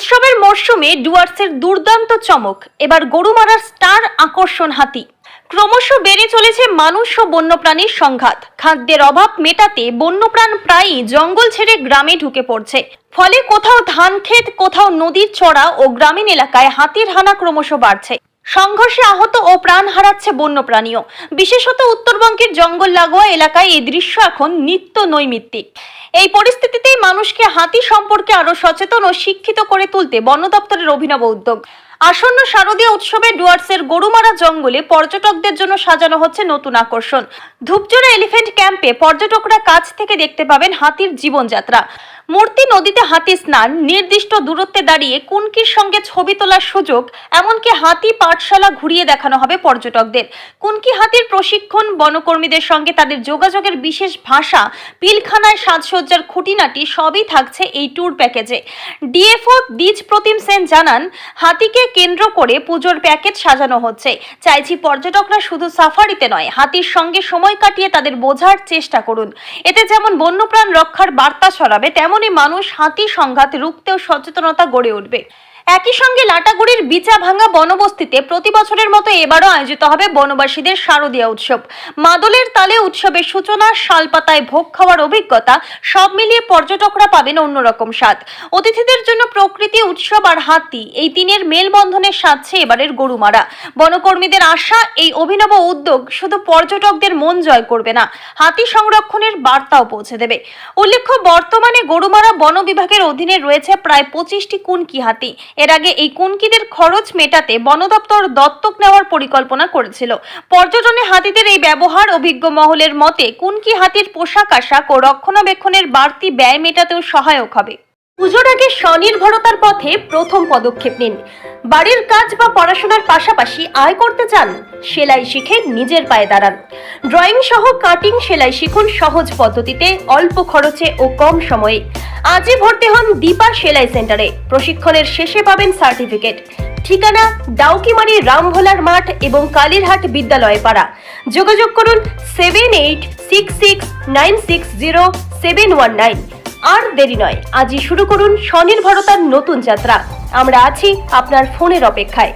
উৎসবের মরশুমে ডুয়ার্সের দুর্দান্ত চমক, এবার গরু মারার স্টার আকর্ষণ হাতি। ক্রমশ বেড়ে চলেছে মানুষ ও বন্যপ্রাণীর সংঘাত। খাদ্যের অভাব মেটাতে বন্যপ্রাণ প্রায়ই জঙ্গল ছেড়ে গ্রামে ঢুকে পড়ছে। ফলে কোথাও ধান ক্ষেত কোথাও নদীর চড়া ও গ্রামীণ এলাকায় হাতির হানা ক্রমশ বাড়ছে। সংঘর্ষে আহত ও প্রাণ হারাচ্ছে বন্যপ্রাণীও। বিশেষত উত্তরবঙ্গের জঙ্গল লাগোয়া এলাকায় এই দৃশ্য এখন নিত্য নৈমিত্তিক। এই পরিস্থিতিতেই মানুষকে হাতি সম্পর্কে আরও সচেতন ও শিক্ষিত করে তুলতে বন দপ্তরের অভিনব উদ্যোগ। আসন্ন শারদীয় উৎসবে ডুয়ার্সের গরুমারা জঙ্গলে পর্যটকদের জন্য সাজানো হচ্ছে নতুন আকর্ষণ। ধূপজোড়া এলিফেন্ট ক্যাম্পে পর্যটকরা কাছ থেকে দেখতে পাবেন হাতির জীবনযাত্রা। মূর্তি নদীতে হাতি স্নান, নির্দিষ্ট দূরত্বে দাঁড়িয়ে কুনকির সঙ্গে ছবি তোলার সুযোগ, এমনকি হাতি পাঠশালা ঘুরিয়ে দেখানো হবে পর্যটকদের। কুনকি হাতির প্রশিক্ষণ, বনকর্মীদের সঙ্গে তাদের যোগাযোগের বিশেষ ভাষা, পিলখানায় সাজসজ্জার খুঁটিনাটি সবই থাকছে এই ট্যুর প্যাকেজে। ডিএফও দ্বিজ প্রতিম সেন জানান, হাতিকে কেন্দ্র করে পুজোর প্যাকেজ সাজানো হচ্ছে। চাইছি পর্যটকরা শুধু সাফারিতে নয়, হাতির সঙ্গে সময় কাটিয়ে তাদের বোঝার চেষ্টা করুন। এতে যেমন বন্যপ্রাণ রক্ষার বার্তা ছড়াবে তেমনই মানুষ হাতি সংঘাত রুখতেও সচেতনতা গড়ে উঠবে। একই সঙ্গে লাটাগুড়ির বিচা ভাঙা বনবস্তিতে প্রতি বছরের মতো এবারও আয়োজিত হবে বনবাসীদের শারদীয়া উৎসব। মাদলের তালে উৎসবের সূচনা, শালপাতায় ভোগ খাওয়ার অভিজ্ঞতা, সব মিলিয়ে পর্যটকরা পাবেন অন্যরকম স্বাদ। অতিথিদের জন্য প্রকৃতি উৎসব আর হাতি, এই তিনের মেলবন্ধনের সাজছে এবারের গরুমারা। বনকর্মীদের আশা, এই অভিনব উদ্যোগ শুধু পর্যটকদের মন জয় করবে না, হাতি সংরক্ষণের বার্তাও পৌঁছে দেবে। উল্লেখ্য, বর্তমানে গরুমারা বন বিভাগের অধীনে রয়েছে প্রায় পঁচিশটি কুনকি হাতি। এর আগে এই কুনকিদের খরচ মেটাতে বন দপ্তর দত্তক নেওয়ার পরিকল্পনা করেছিল। পর্যটনে হাতিদের এই ব্যবহার অভিজ্ঞ মহলের মতে, কুনকি হাতির পোশাক আশাক ও রক্ষণাবেক্ষণের বাড়তি ব্যয় মেটাতেও সহায়ক হবে। পুজোর আগে স্বনির্ভরতার পথে প্রথম পদক্ষেপ নিন। বাড়ির কাজ বা পড়াশোনার পাশাপাশি আয় করতে চান, সেলাই শিখে নিজের পায়ে দাঁড়ান। ড্রয়িং সহ কাটিং সেলাই শিখুন সহজ পদ্ধতিতে, অল্প খরচে ও কম সময়ে। আজই ভর্তি হন দীপা সেলাই সেন্টারে। প্রশিক্ষণের শেষে পাবেন সার্টিফিকেট। ঠিকানা ডাউকিমারি রামভোলার মাঠ এবং কালীরহাট বিদ্যালয় পাড়া। যোগাযোগ করুন seven eight six six nine six zero seven one nine আর দেরি নয়, আজই শুরু করুন স্বনির্ভরতার নতুন যাত্রা। আমরা আছি আপনার ফোনের অপেক্ষায়।